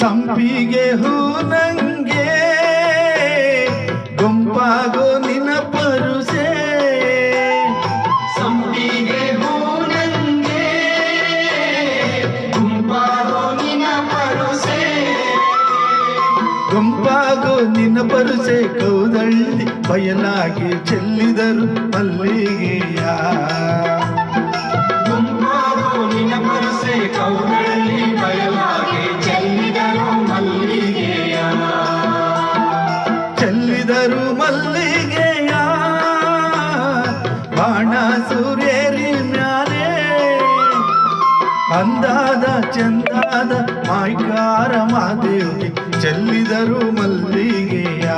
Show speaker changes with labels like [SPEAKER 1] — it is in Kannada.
[SPEAKER 1] ಸಂಪಿಗೆ ಹೂ ನಂಗೆ, ಗುಂಪಾಗೋ ನಿನ ಪರುಸೆ.
[SPEAKER 2] ಸಂಪಿಗೆ ಹೂ ನಂಗೆ, ಗುಂಪಾಗೋ ನಿನ ಪರುಸೆ.
[SPEAKER 1] ಗುಂಪಾಗೋ
[SPEAKER 2] ನಿನ್ನ ಪರುಸೆ, ಕೌದಳ್ಳಿ ಬಯಲಾಗಿ ಚೆಲ್ಲಿದರು ಮಲ್ಲಿಗೆಯ
[SPEAKER 1] ಚೆಲ್ಲಿದರು ಮಲ್ಲಿಗೆಯ ಬಾಣ ಸೂರ್ಯರಿ ಮ್ಯಾಲೆ. ಅಂದಾದ ಚಂದಾದ ಮಾಯಕಾರ ಮಾದೇವಿ ಚೆಲ್ಲಿದರು ಮಲ್ಲಿಗೆಯ